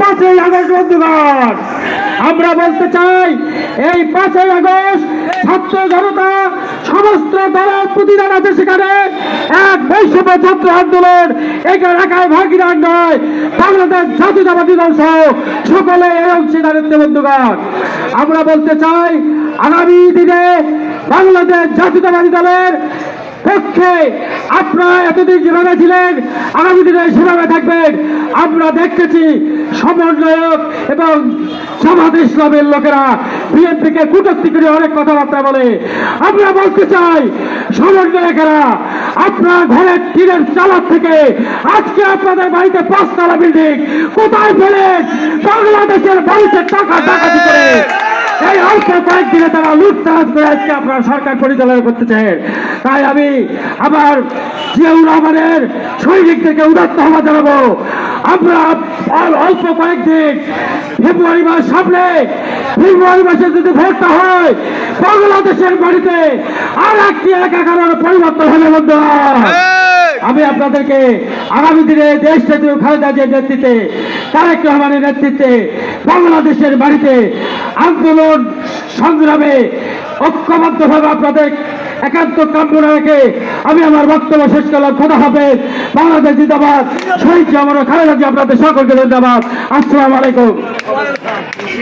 পাঁচই আগস্ট, বন্ধুগণ। আমরা বলতে চাই, এই পাঁচই আগস্ট ছাত্র জনতা, সমস্ত দলের প্রতিদান আছে সেখানে। এক বৈষম্য ছাত্র আন্দোলন এখানে একাই ভাগিদার নয়, বাংলাদেশ জাতীয়তাবাদী দল সহ সকলে এই অংশীদারিত্ব বন্ধুগণ। আমরা বলতে চাই, আগামী দিনে বাংলাদেশ জাতীয়তাবাদী দলের পক্ষে আপনারা এতদিন যেভাবে ছিলেন, আগামী দিনে সেভাবে থাকবেন। আমরা দেখতেছি সমন্বয়ক এবং জামাত ইসলামের লোকেরা বিএনপিকে কুটক্তি করে অনেক কথাবার্তা বলে। আমরা বলতে চাই, সমন্বয়কেরা, আপনার ঘরের টিনের চালার থেকে আজকে আপনাদের বাড়িতে পাঁচতলা বিল্ডিং, কোথায় পেলেন? বাংলাদেশের বাড়িতে টাকা ডাকাতি করে অল্প কয়েকদিনে তারা লুটতারাজ করে আজকে আপনার সরকার পরিচালনা করতে চায়। তাই আমি আবার জিয়াউর রহমানের সৈনিকদেরকে উদাত্ত হওয়া জানাব। আমরা আর অল্প কয়েকদিন ফেব্রুয়ারি মাস সামনে ফেব্রুয়ারি মাসে যদি ভোটটা হয় বাংলাদেশের বাড়িতে আর একটি একাকারের পরিবর্তন হবে বন্ধুরা। আমি আপনাদেরকে আগামী দিনে দেশ জাতীয় খালেদা জিয়ার নেতৃত্বে তারেক রহমানের নেতৃত্বে বাংলাদেশের বাড়িতে আন্দোলন সংগ্রামে ঐক্যবদ্ধভাবে আপনাদের একান্ত কামনা রেখে আমি আমার বক্তব্য শেষ করলাম। খোদা হবে বাংলাদেশ জিন্দাবাদ। শহীদ জামান খালেদা জিয়া, আপনাদের সকলকে ধন্যবাদ। আসসালামু আলাইকুম।